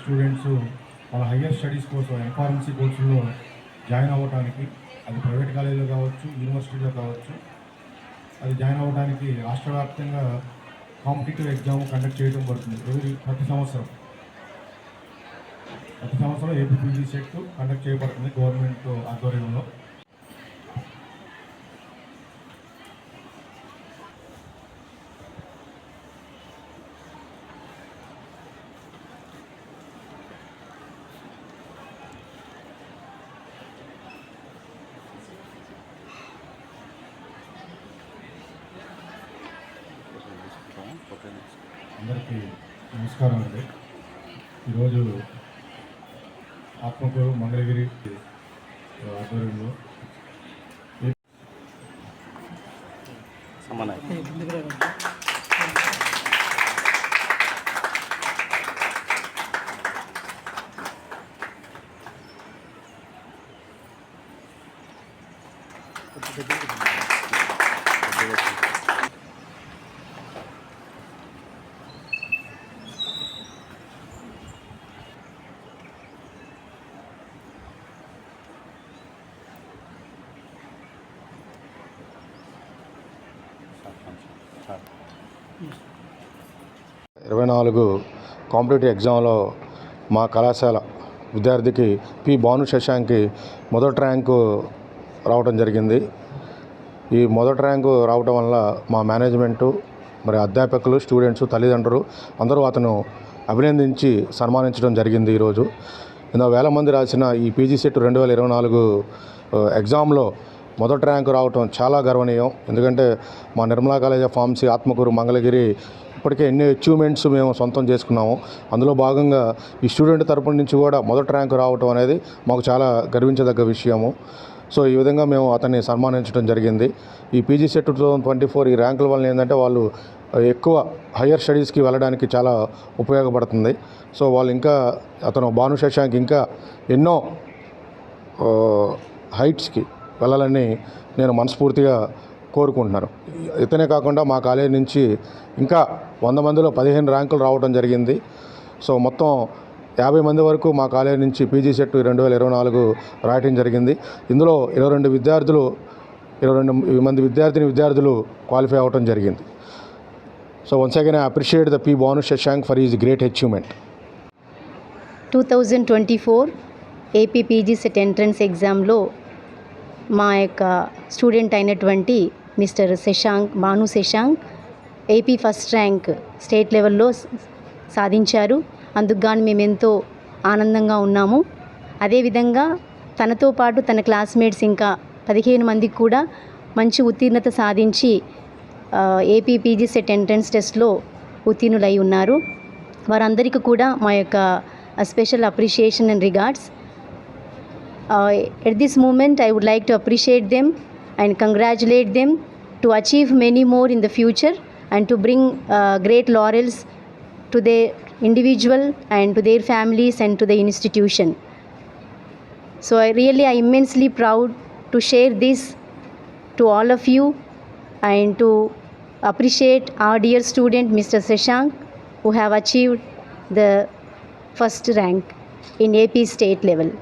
Students వాళ్ళ higher studies కోసం M Pharmacy కోర్సుల్లో జాయిన్ అవ్వడానికి అది ప్రైవేట్ కాలేజీలో కావచ్చు యూనివర్సిటీలో కావచ్చు అది జాయిన్ అవ్వడానికి రాష్ట్ర వ్యాప్తంగా కాంపిటేటివ్ ఎగ్జామ్ కండక్ట్ చేయడం పడుతుంది ఎవరి ప్రతి సంవత్సరం. ప్రతి సంవత్సరం ఏపీపీజీ సెట్ కండక్ట్ చేయబడుతుంది గవర్నమెంట్ ఆధ్వర్యంలో. అందరికీ నమస్కారం అండి. ఈరోజు ఆత్మకూరు మంగళగిరి ఆధ్వర్యంలో సమానం ఇరవై నాలుగు కాంపిటేటివ్ ఎగ్జామ్లో మా కళాశాల విద్యార్థికి పి భాను శశాంక్కి మొదటి ర్యాంకు రావడం జరిగింది. ఈ మొదటి ర్యాంకు రావడం వల్ల మా మేనేజ్మెంటు మరి అధ్యాపకులు స్టూడెంట్స్ తల్లిదండ్రులు అందరూ అతను అభినందించి సన్మానించడం జరిగింది ఈరోజు. ఎన్నో వేల మంది రాసిన ఈ పీజీ సెట్ రెండు వేల ఇరవై నాలుగు ఎగ్జామ్లో మొదటి ర్యాంకు రావటం చాలా గర్వనీయం. ఎందుకంటే మా Nirmala college of pharmacy Atmakur Mangalagiri ఇప్పటికే ఎన్నో అచీవ్మెంట్స్ మేము సొంతం చేసుకున్నాము. అందులో భాగంగా ఈ స్టూడెంట్ తరపు నుంచి కూడా మొదటి ర్యాంకు రావటం అనేది మాకు చాలా గర్వించదగ్గ విషయము. సో ఈ విధంగా మేము అతన్ని సన్మానించడం జరిగింది. ఈ PG CET two thousand twenty four ఈ ర్యాంకుల వల్ల ఏంటంటే వాళ్ళు ఎక్కువ హయ్యర్ స్టడీస్కి వెళ్ళడానికి చాలా ఉపయోగపడుతుంది. సో వాళ్ళు ఇంకా అతను భానుశశాంక్ ఇంకా ఎన్నో హైట్స్కి వెళ్ళాలని నేను మనస్ఫూర్తిగా కోరుకుంటున్నాను. ఇతనే కాకుండా మా కాలేజీ నుంచి ఇంకా వంద మందిలో పదిహేను ర్యాంకులు రావడం జరిగింది. సో మొత్తం యాభై మంది వరకు మా కాలేజీ నుంచి పీజీ సెట్ రెండు వేల ఇరవై నాలుగు రాయటం జరిగింది. ఇందులో ఇరవై రెండు విద్యార్థులు ఇరవై రెండు మంది విద్యార్థిని విద్యార్థులు క్వాలిఫై అవ్వటం జరిగింది. So once again I appreciate the P Bhanu Shashank for is great achievement two thousand twenty four AP PG CET entrance ఎగ్జామ్లో మా యొక్క స్టూడెంట్ అయినటువంటి mister Shashank Bhanu Shashank AP first rank state లెవెల్లో సాధించారు. అందుకుగాను మేము ఎంతో ఆనందంగా ఉన్నాము. అదేవిధంగా తనతో పాటు తన క్లాస్మేట్స్ ఇంకా పదిహేను మందికి కూడా మంచి ఉత్తీర్ణత సాధించి ఏపీ పీజీ సెట్ ఎంట్రన్స్ టెస్ట్లో ఉత్తీర్ణులై ఉన్నారు. వారందరికీ కూడా మా యొక్క special appreciation and regards Uh, at this moment, I would like to appreciate them and congratulate them to achieve many more in the future and to bring uh, great laurels to their individual and to their families and to the institution. So I really am immensely proud to share this to all of you and to appreciate our dear student Mr. Sashank who have achieved the first rank in AP state level.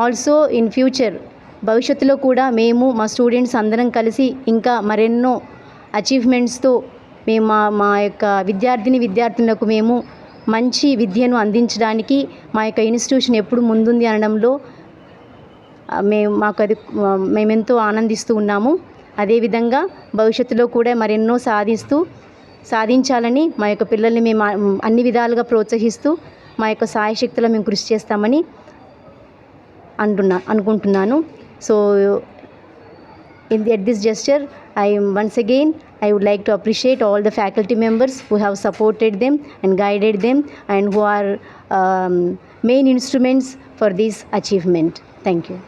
Also in future భవిష్యత్తులో కూడా మేము మా students అందరం కలిసి ఇంకా మరెన్నో అచీవ్మెంట్స్తో మేము మా మా యొక్క విద్యార్థిని విద్యార్థులకు మేము మంచి విద్యను అందించడానికి మా యొక్క ఇన్స్టిట్యూషన్ ఎప్పుడు ముందుంది అనడంలో మేము మాకు అది మేమెంతో ఆనందిస్తూ ఉన్నాము. అదేవిధంగా భవిష్యత్తులో కూడా మరెన్నో సాధిస్తూ సాధించాలని మా యొక్క పిల్లల్ని మేము అన్ని విధాలుగా ప్రోత్సహిస్తూ మా యొక్క సాయశక్తిలో మేము కృషి చేస్తామని అంటున్నా అనుకుంటున్నాను so in at this gesture i am once again i would like to appreciate all the faculty members who have supported them and guided them and who are um, main instruments for this achievement thank you